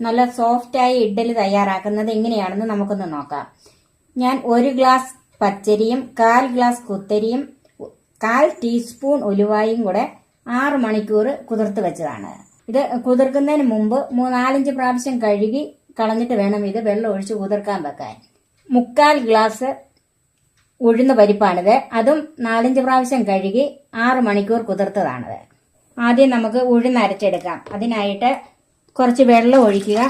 നല്ല സോഫ്റ്റായ ഇഡ്ഡലി തയ്യാറാക്കുന്നത് എങ്ങനെയാണെന്ന് നമുക്കൊന്ന് നോക്കാം. ഞാൻ ഒരു ഗ്ലാസ് പച്ചരിയും കാൽ ഗ്ലാസ് കുത്തരിയും കാൽ ടീസ്പൂൺ ഉലുവായും കൂടെ ആറ് മണിക്കൂർ കുതിർത്ത് വെച്ചതാണ്. ഇത് കുതിർക്കുന്നതിന് മുമ്പ് മൂന്നാലഞ്ച് പ്രാവശ്യം കഴുകി കളഞ്ഞിട്ട് വേണം ഇത് വെള്ളം ഒഴിച്ച് കുതിർക്കാൻ വെക്കാൻ. മുക്കാൽ ഗ്ലാസ് ഉഴുന്ന പരിപ്പാണിത്. അതും നാലഞ്ച് പ്രാവശ്യം കഴുകി ആറ് മണിക്കൂർ കുതിർത്തതാണിത്. ആദ്യം നമുക്ക് ഉഴുന്ന് അരച്ചെടുക്കാം. അതിനായിട്ട് കുറച്ച് വെള്ളം ഒഴിക്കുക.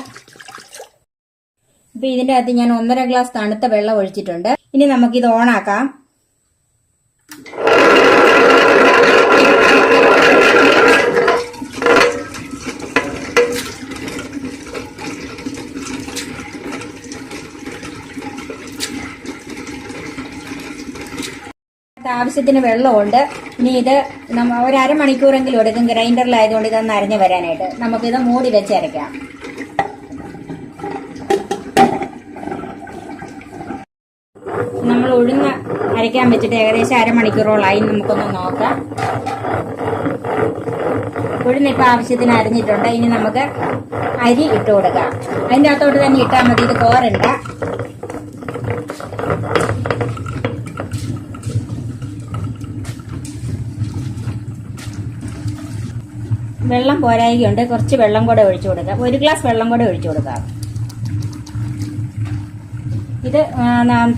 ഇപ്പൊ ഇതിന്റെ അകത്ത് ഞാൻ ഒന്നര ഗ്ലാസ് തണുത്ത വെള്ളം ഒഴിച്ചിട്ടുണ്ട്. ഇനി നമുക്കിത് ഓണാക്കാം. ആവശ്യത്തിന് വെള്ളമുണ്ട്. ഇനി ഇത് നമ്മ ഒരു അരമണിക്കൂറെങ്കിലും എടുക്കും. ഗ്രൈൻഡറിലായതുകൊണ്ട് ഇതൊന്ന് അരഞ്ഞു വരാനായിട്ട്. നമുക്കിത് മൂടി വെച്ച് നമ്മൾ ഉഴുന്ന് അരയ്ക്കാൻ വെച്ചിട്ട് ഏകദേശം അരമണിക്കൂറോളായി. നമുക്കൊന്ന് നോക്കാം. ഉഴുന്ന് ഇപ്പൊ ആവശ്യത്തിന് അരിഞ്ഞിട്ടുണ്ട്. ഇനി നമുക്ക് അരി ഇട്ട് കൊടുക്കാം. അതിന്റെ അകത്തോട്ട് തന്നെ ഇട്ടാൽ മതി. ഇത് കോരണ്ട. വെള്ളം പോരായികയുണ്ട്. കുറച്ച് വെള്ളം കൂടെ ഒഴിച്ചു കൊടുക്കാം. ഒരു ഗ്ലാസ് വെള്ളം കൂടെ ഒഴിച്ചു കൊടുക്കാം. ഇത്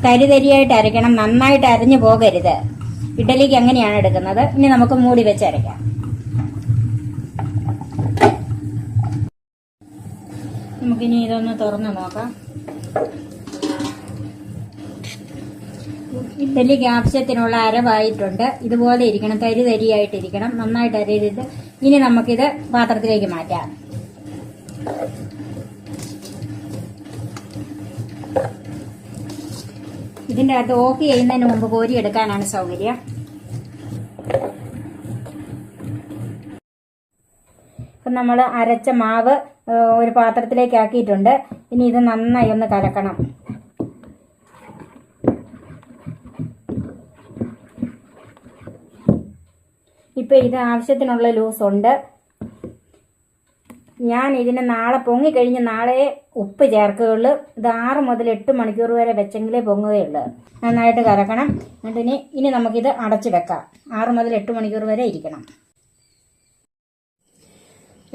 തരി തരിയായിട്ട് അരയ്ക്കണം. നന്നായിട്ട് അരഞ്ഞു പോകരുത്. ഇഡലിക്ക് അങ്ങനെയാണ് എടുക്കുന്നത്. ഇനി നമുക്ക് മൂടി വെച്ച് അരയ്ക്കാം. നമുക്കിനി ഇതൊന്ന് തുറന്നു നോക്കാം. ഇഡലിക്ക് ആവശ്യത്തിനുള്ള അരവായിട്ടുണ്ട്. ഇതുപോലെ ഇരിക്കണം. തരി തരിയായിട്ടിരിക്കണം നന്നായിട്ട് അരയരുത്. ഇനി നമുക്കിത് പാത്രത്തിലേക്ക് മാറ്റാം. ഇതിന്റെ അകത്ത് ഓഫ് ചെയ്യുന്നതിന് മുമ്പ് കോരി എടുക്കാനാണ് സൗകര്യം. ഇപ്പം നമ്മൾ അരച്ച മാവ് ഒരു പാത്രത്തിലേക്ക് ആക്കിയിട്ടുണ്ട്. ഇനി ഇത് നന്നായി ഒന്ന് കലക്കണം. ഇപ്പൊ ഇത് ആവശ്യത്തിനുള്ള ലൂസ് ഉണ്ട്. ഞാൻ ഇതിനെ നാളെ പൊങ്ങി കഴിഞ്ഞ് നാളെ ഉപ്പ് ചേർക്കുകയുള്ളൂ. ഇത് ആറ് മുതൽ എട്ട് മണിക്കൂർ വരെ വെച്ചെങ്കിലേ പൊങ്ങുകയുള്ളൂ. നന്നായിട്ട് കറക്കണം. എന്നിട്ട് ഇനി ഇനി നമുക്കിത് അടച്ചു വെക്കാം. ആറ് മുതൽ എട്ട് മണിക്കൂർ വരെ ഇരിക്കണം.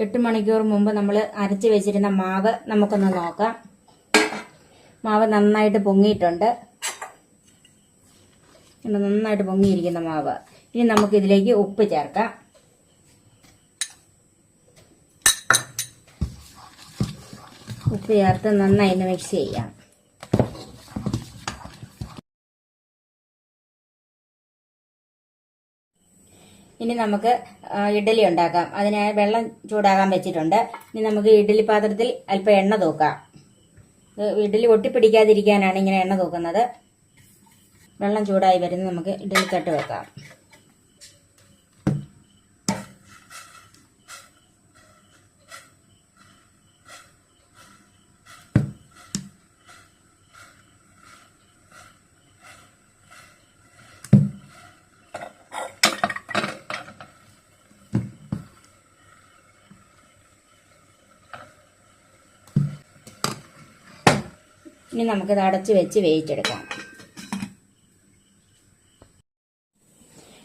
എട്ട് മണിക്കൂർ മുമ്പ് നമ്മൾ അരച്ച് വെച്ചിരുന്ന മാവ് നമുക്കൊന്ന് നോക്കാം. മാവ് നന്നായിട്ട് പൊങ്ങിയിട്ടുണ്ട്. നന്നായിട്ട് പൊങ്ങിയിരിക്കുന്ന മാവ്. ഇനി നമുക്ക് ഇതിലേക്ക് ഉപ്പ് ചേർക്കാം. ഉപ്പ് ചേർത്ത് നന്നായി മിക്സ് ചെയ്യാം. ഇനി നമുക്ക് ഇഡ്ഡലി ഉണ്ടാക്കാം. അതിനായി വെള്ളം ചൂടാകാൻ വെച്ചിട്ടുണ്ട്. ഇനി നമുക്ക് ഇഡ്ഡലി പാത്രത്തിൽ അല്പം എണ്ണ തൂക്കാം. ഇഡ്ഡലി ഒട്ടിപ്പിടിക്കാതിരിക്കാനാണ് ഇങ്ങനെ എണ്ണ തൂക്കുന്നത്. വെള്ളം ചൂടായി വരുന്നത് നമുക്ക് ഇഡ്ഡലി തട്ട് വെക്കാം. ഇനി നമുക്കിത് അടച്ച് വെച്ച് വേവിച്ചെടുക്കാം.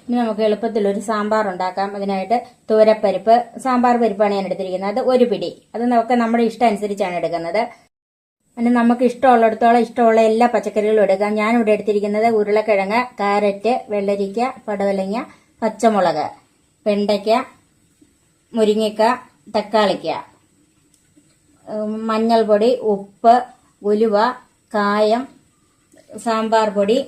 ഇനി നമുക്ക് എളുപ്പത്തിൽ ഒരു സാമ്പാർ ഉണ്ടാക്കാം. അതിനായിട്ട് തൂരപ്പരിപ്പ് സാമ്പാർ പരിപ്പാണ് ഞാൻ എടുത്തിരിക്കുന്നത്. ഒരു പിടി. അത് നമുക്ക് നമ്മുടെ ഇഷ്ടം അനുസരിച്ചാണ് എടുക്കുന്നത്. അതിന് നമുക്ക് ഇഷ്ടമുള്ളിടത്തോളം ഇഷ്ടമുള്ള എല്ലാ പച്ചക്കറികളും എടുക്കാം. ഞാൻ ഇവിടെ എടുത്തിരിക്കുന്നത് ഉരുളക്കിഴങ്ങ് കാരറ്റ് വെള്ളരിക്ക പടവലങ്ങ പച്ചമുളക് വെണ്ടയ്ക്ക മുരിങ്ങയ്ക്ക തക്കാളിക്ക മഞ്ഞൾപ്പൊടി ഉപ്പ് ഉലുവ കായം സാമ്പാർ പൊടി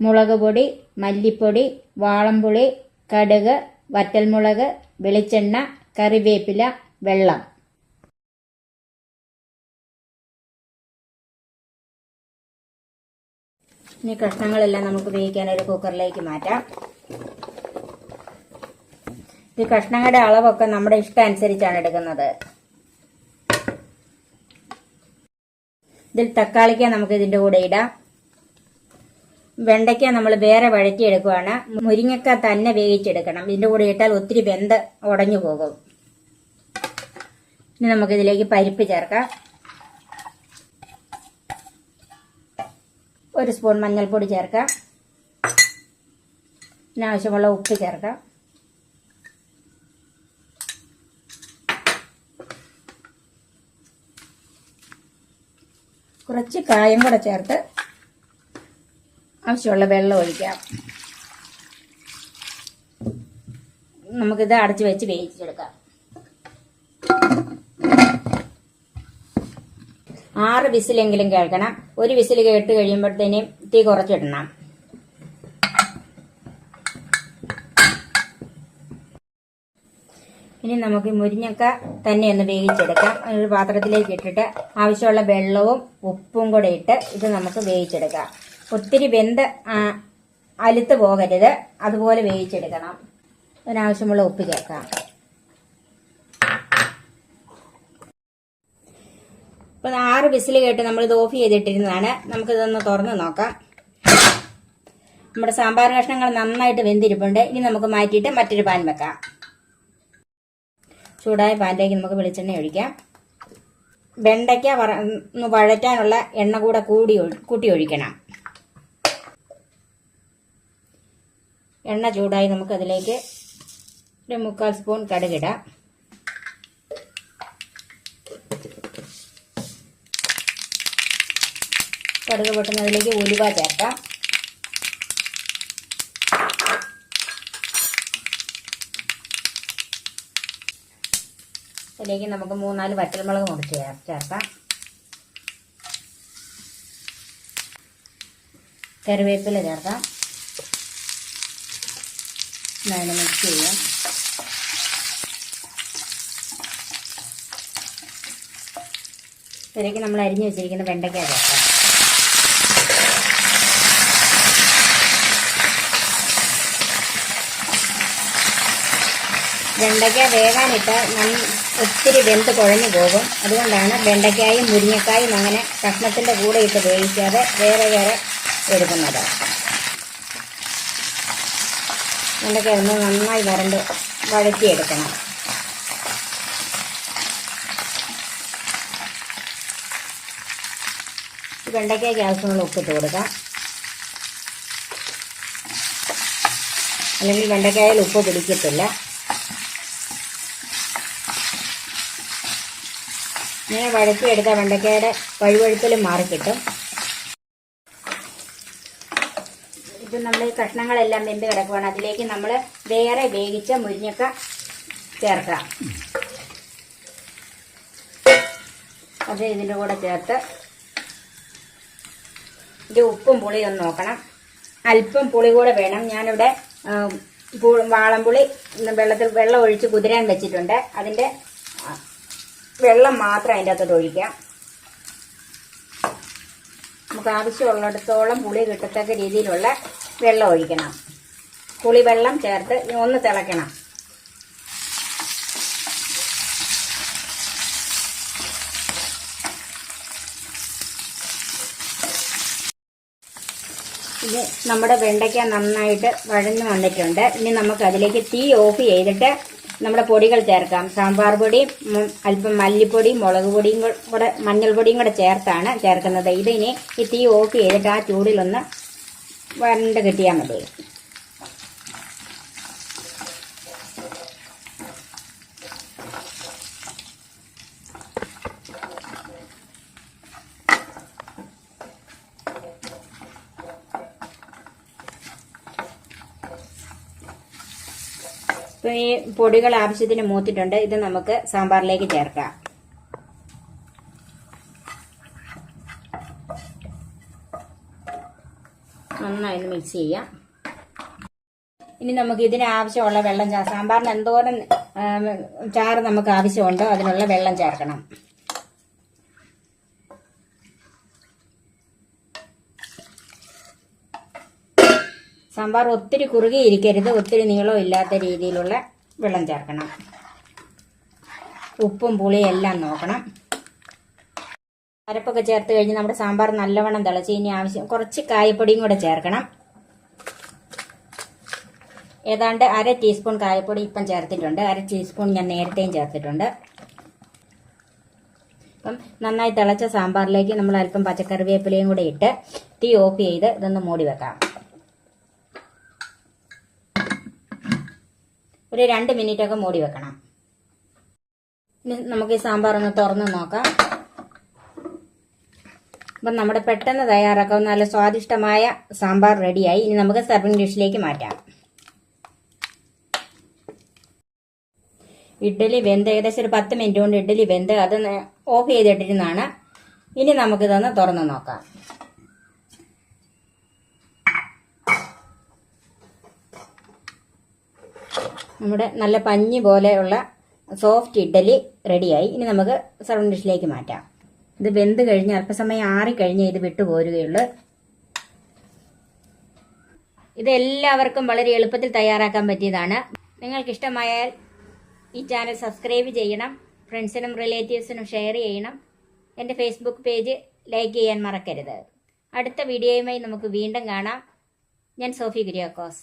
മുളക് പൊടി മല്ലിപ്പൊടി വാളംപുളി കടുക് വറ്റൽമുളക് വെളിച്ചെണ്ണ കറിവേപ്പില വെള്ളം. ഇനി കഷ്ണങ്ങളെല്ലാം നമുക്ക് ഉപയോഗിക്കാൻ ഒരു കുക്കറിലേക്ക് മാറ്റാം. ഈ കഷ്ണങ്ങളുടെ അളവൊക്കെ നമ്മുടെ ഇഷ്ടം അനുസരിച്ചാണ് എടുക്കുന്നത്. ഇതിൽ തക്കാളിക്ക നമുക്ക് ഇതിന്റെ കൂടെ ഇടാം. വെണ്ടയ്ക്ക നമ്മൾ വേറെ വഴറ്റിയെടുക്കുവാണ്. മുരിങ്ങക്ക തന്നെ വേവിച്ചെടുക്കണം. ഇതിന്റെ കൂടെ ഇട്ടാൽ ഒത്തിരി വെന്ത് ഉടഞ്ഞു പോകും. ഇനി നമുക്കിതിലേക്ക് പരിപ്പ് ചേർക്കാം. ഒരു സ്പൂൺ മഞ്ഞൾപ്പൊടി ചേർക്കാം. പിന്നെ ആവശ്യമുള്ള ഉപ്പ് ചേർക്കാം. കുറച്ച് കായം കൂടെ ചേർത്ത് ആവശ്യമുള്ള വെള്ളം ഒഴിക്കാം. നമുക്കിത് അടച്ചു വെച്ച് വേവിച്ചെടുക്കാം. ആറ് വിസിലെങ്കിലും കേൾക്കണം. ഒരു വിസിൽ കേട്ട് കഴിയുമ്പോഴത്തേനും തീ കുറച്ചിടണം. ഇനി നമുക്ക് മുരിങ്ങക്ക തന്നെ ഒന്ന് വേവിച്ചെടുക്കാം. ഒരു പാത്രത്തിലേക്ക് ഇട്ടിട്ട് ആവശ്യമുള്ള വെള്ളവും ഉപ്പും കൂടെ ഇട്ട് ഇത് നമുക്ക് വേവിച്ചെടുക്കാം. ഒത്തിരി വെന്ത് അലുത്ത് പോകരുത്. അതുപോലെ വേവിച്ചെടുക്കണം. അതിനാവശ്യമുള്ള ഉപ്പ് ചേർക്കാം. ഇപ്പം ആറ് വിസിൽ കേട്ട് നമ്മൾ ഇത് ഓഫ് ചെയ്തിട്ടിരുന്നതാണ്. നമുക്കിതൊന്ന് തുറന്ന് നോക്കാം. നമ്മുടെ സാമ്പാർ കഷ്ണങ്ങൾ നന്നായിട്ട് വെന്തിരിപ്പുണ്ട്. ഇനി നമുക്ക് മാറ്റിയിട്ട് മറ്റൊരു പാൻ വെക്കാം. ചൂടായ പാനിലേക്ക് നമുക്ക് വെളിച്ചെണ്ണ ഒഴിക്കാം. വെണ്ടയ്ക്ക വഴറ്റാനുള്ള എണ്ണ കൂടെ കൂടി കൂട്ടി ഒഴിക്കണം. എണ്ണ ചൂടായി നമുക്കതിലേക്ക് ഒരു മുക്കാൽ സ്പൂൺ കടുകിടാം. കടുക് പൊട്ടുന്നതിലേക്ക് ഉലുവ ചേർക്കാം. അതിലേക്ക് നമുക്ക് മൂന്നാൽ വറ്റൽമുളക് മുറിച്ച് ചേർ- ചേർക്കാം. കറിവേപ്പില ചേർക്കാം. അതിനെ മിക്സ് ചെയ്യാം ഇതിലേക്ക് നമ്മൾ അരിഞ്ഞു വെച്ചിരിക്കുന്ന വെണ്ടയ്ക്ക ചേർക്കാം. വെണ്ടയ്ക്ക വേകാനിട്ട് ഒത്തിരി വെന്ത് കുഴഞ്ഞു പോകും. അതുകൊണ്ടാണ് വെണ്ടയ്ക്കായും മുരിങ്ങക്കായും അങ്ങനെ കഷ്ണത്തിന്റെ കൂടെ ഇട്ട് വേവിക്കാതെ വേറെ വേറെ എടുക്കുന്നത്. വെണ്ടയ്ക്ക ഒന്ന് നന്നായി വരണ്ട് വഴറ്റിയെടുക്കണം. വെണ്ടയ്ക്കയ്ക്ക് ആവശ്യമുള്ള ഉപ്പിട്ട് കൊടുക്കാം. അല്ലെങ്കിൽ വെണ്ടയ്ക്കായാൽ ഉപ്പ് പിടിക്കത്തില്ല. ഇങ്ങനെ വഴറ്റിയെടുത്ത വെണ്ടയ്ക്കയുടെ വഴുവഴുത്തലും മാറിക്കിട്ടും ഇത് നമ്മൾ കഷ്ണങ്ങളെല്ലാം വെന്ത് കിടക്കുവാണ്. അതിലേക്ക് നമ്മൾ വേറെ വേവിച്ച മുരിങ്ങക്ക ചേർക്കാം. അത് ഇതിന്റെ കൂടെ ചേർത്ത് ഇത് ഉപ്പും പുളിയും ഒന്ന് നോക്കണം. അല്പം പുളി കൂടെ വേണം. ഞാനിവിടെ വാളംപുളി വെള്ളത്തിൽ വെള്ളം ഒഴിച്ച് കുതിരാൻ വെച്ചിട്ടുണ്ട്. അതിന്റെ വെള്ളം മാത്രം അതിന്റെ അകത്തോട്ട് ഒഴിക്കാം. നമുക്ക് ആവശ്യമുള്ളിടത്തോളം പുളി കിട്ടത്തക്ക രീതിയിലുള്ള വെള്ളം ഒഴിക്കണം. പുളിവെള്ളം ചേർത്ത് ഒന്ന് തിളയ്ക്കണം. ഇത് നമ്മുടെ വെണ്ടയ്ക്ക നന്നായിട്ട് വഴഞ്ഞു വന്നിട്ടുണ്ട്. ഇനി നമുക്ക് അതിലേക്ക് തീ ഓഫ് ചെയ്തിട്ട് നമ്മുടെ പൊടികൾ ചേർക്കാം. സാമ്പാർ പൊടി അല്പം മല്ലിപ്പൊടി മുളക് പൊടിയും കൂടെ മഞ്ഞൾപ്പൊടിയും കൂടെ ചേർത്താണ് ചേർക്കുന്നത്. ഇതിനെ ഈ തീ ഓഫ് ചെയ്തിട്ട് ആ ചൂടിലൊന്ന് വരണ്ട് കിട്ടിയാൽ മതി. ഇപ്പൊ ഈ പൊടികൾ ആവശ്യത്തിന് മൂത്തിട്ടുണ്ട്. ഇത് നമുക്ക് സാമ്പാറിലേക്ക് ചേർക്കാം. നന്നായി മിക്സ് ചെയ്യാം. ഇനി നമുക്ക് ഇതിന് ആവശ്യമുള്ള വെള്ളം ചേർക്കാം സാമ്പാറിന് എന്തോരം ചാറ് നമുക്ക് ആവശ്യമുണ്ടോ? അതിനുള്ള വെള്ളം ചേർക്കണം. സാമ്പാർ ഒത്തിരി കുറുകിയിരിക്കരുത് ഒത്തിരി നീളം ഇല്ലാത്ത രീതിയിലുള്ള വെള്ളം ചേർക്കണം. ഉപ്പും പുളിയും എല്ലാം നോക്കണം. അരപ്പൊക്കെ ചേർത്ത് കഴിഞ്ഞ് നമ്മുടെ സാമ്പാർ നല്ലവണ്ണം തിളച്ച് ഇനി ആവശ്യം കുറച്ച് കായപ്പൊടിയും കൂടെ ചേർക്കണം. ഏതാണ്ട് അര ടീസ്പൂൺ കായപ്പൊടി ഇപ്പം ചേർത്തിട്ടുണ്ട്. അര ടീസ്പൂൺ ഞാൻ നേരത്തെയും ചേർത്തിട്ടുണ്ട്. അപ്പം നന്നായി തിളച്ച സാമ്പാറിലേക്ക് നമ്മൾ അല്പം പച്ചക്കറിവേപ്പിലയും കൂടെ ഇട്ട് തീ ഓഫ് ചെയ്ത് ഇതൊന്ന് മൂടി വെക്കാം. ഒരു രണ്ട് മിനിറ്റ് ഒക്കെ മൂടി വെക്കണം. ഇനി നമുക്ക് ഈ സാമ്പാർ ഒന്ന് തുറന്ന് നോക്കാം. അപ്പം നമ്മുടെ പെട്ടെന്ന് തയ്യാറാക്കാവുന്ന നല്ല സ്വാദിഷ്ടമായ സാമ്പാർ റെഡിയായി. ഇനി നമുക്ക് സർവിംഗ് ഡിഷിലേക്ക് മാറ്റാം. ഇഡ്ഡലി വെന്ത് ഏകദേശം ഒരു പത്ത് മിനിറ്റ് കൊണ്ട് ഇഡ്ഡലി വെന്ത് അത് ഓഫ് ചെയ്തിട്ടിരുന്നാണ് ഇനി നമുക്കിതൊന്ന് തുറന്ന് നോക്കാം. നമ്മുടെ നല്ല പഞ്ഞി പോലെയുള്ള സോഫ്റ്റ് ഇഡ്ഡലി റെഡിയായി. ഇനി നമുക്ക് സർവിംഗ് ഡിഷിലേക്ക് മാറ്റാം. ഇത് വെന്ത് കഴിഞ്ഞ് അല്പസമയം ആറിക്കഴിഞ്ഞ് ഇത് വിട്ടുപോരുകയുള്ളൂ. ഇത് എല്ലാവർക്കും വളരെ എളുപ്പത്തിൽ തയ്യാറാക്കാൻ പറ്റിയതാണ്. നിങ്ങൾക്ക് ഇഷ്ടമായാൽ ഈ ചാനൽ സബ്സ്ക്രൈബ് ചെയ്യണം. ഫ്രണ്ട്സിനും റിലേറ്റീവ്സിനും ഷെയർ ചെയ്യണം. എന്റെ ഫേസ്ബുക്ക് പേജ് ലൈക്ക് ചെയ്യാൻ മറക്കരുത്. അടുത്ത വീഡിയോയുമായി നമുക്ക് വീണ്ടും കാണാം. ഞാൻ സോഫി കുര്യാക്കോസ്